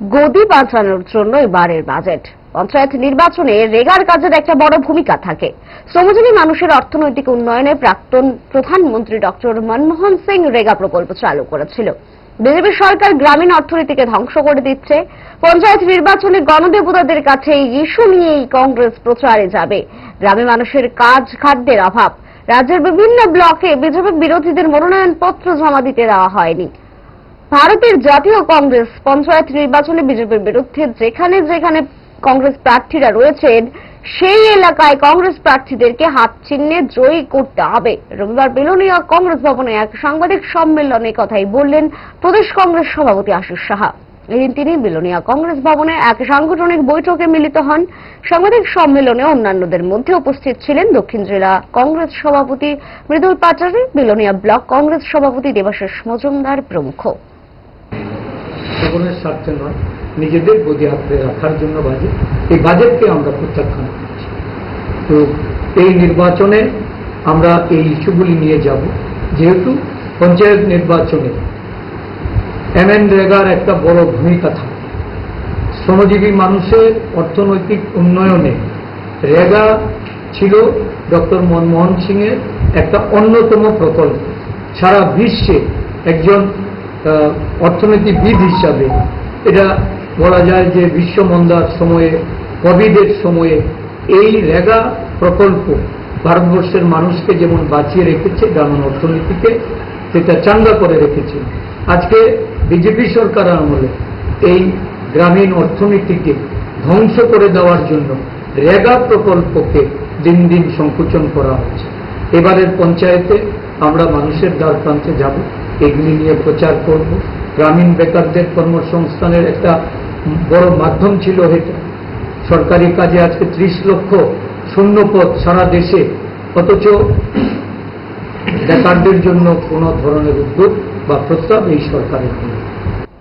গদি বাঁচানোর জন্য এবারের বাজেট। পঞ্চায়েত নির্বাচনে রেগার কাজের একটা বড় ভূমিকা থাকে। শ্রমজীবী মানুষের অর্থনৈতিক উন্নয়নে প্রাক্তন প্রধানমন্ত্রী ডক্টর মনমোহন সিং রেগা প্রকল্প চালু করেছিল। বিজেপি সরকার গ্রামীণ অর্থনীতিকে ধ্বংস করে দিচ্ছে। পঞ্চায়েত নির্বাচনে গণদেবতাদের কাছে এই ইস্যু নিয়েই কংগ্রেস প্রচারে যাবে। গ্রামে মানুষের কাজ খাদ্যের অভাব। রাজ্যের বিভিন্ন ব্লকে বিজেপি বিরোধীদের মনোনয়নপত্র জমা দিতে দেওয়া হয়নি। ভারতের জাতীয় কংগ্রেস পঞ্চায়েত নির্বাচনে বিজেপির বিরুদ্ধে যেখানে যেখানে কংগ্রেস প্রার্থীরা রয়েছেন, সেই এলাকায় কংগ্রেস প্রার্থীদেরকে হাত চিহ্নে জয়ী করতে হবে। রবিবার বিলোনিয়া কংগ্রেস ভবনে এক সাংবাদিক সম্মেলনে কথাই বললেন প্রদেশ কংগ্রেস সভাপতি আশিস সাহা। এদিন তিনি বিলোনিয়া কংগ্রেস ভবনে এক সাংগঠনিক বৈঠকে মিলিত হন। সাংবাদিক সম্মেলনে অন্যান্যদের মধ্যে উপস্থিত ছিলেন দক্ষিণ জেলা কংগ্রেস সভাপতি মৃদুল পাচারি বিলোনিয়া ব্লক কংগ্রেস সভাপতি দেবাশিস মজুমদার প্রমুখ। সকলের স্বার্থে নয় নিজেদের গদি আঁকড়ে রাখার জন্য বাজেট এই বাজেটকে আমরা প্রত্যাখ্যান করছি। তো এই নির্বাচনে আমরা এই ইস্যুগুলি নিয়ে যাব। যেহেতু পঞ্চায়েত নির্বাচনে এমএন রেগার একটা বড় ভূমিকা থাকে। শ্রমজীবী মানুষের অর্থনৈতিক উন্নয়নে রেগা ছিল ডক্টর মনমোহন সিংয়ের একটা অন্যতম প্রকল্প। সারা বিশ্বে একজন অর্থনীতিবিদ হিসাবে এটা বলা যায় যে বিশ্বমন্দার সময়ে কোভিডের সময়ে এই রেগা প্রকল্প ভারতবর্ষের মানুষকে যেমন বাঁচিয়ে রেখেছে গ্রামীণ অর্থনীতিকে, সেটা চাঙ্গা করে রেখেছে। আজকে বিজেপি সরকার আমলে এই গ্রামীণ অর্থনীতিকে ধ্বংস করে দেওয়ার জন্য রেগা প্রকল্পকে দিন দিন সংকুচন করা হচ্ছে। এবারের পঞ্চায়েতে আমরা মানুষের দ্বার প্রান্তে যাব। এগুলি নিয়ে প্রচার করব। গ্রামীণ বেকারদের কর্মসংস্থানের একটা বড় মাধ্যম ছিল এটা। সরকারি কাজে আজকে ত্রিশ লক্ষ শূন্যপদ সারা দেশে। অথচ বেকারদের জন্য কোনো ধরনের উদ্যোগ বা প্রস্তাব এই সরকারের নেই।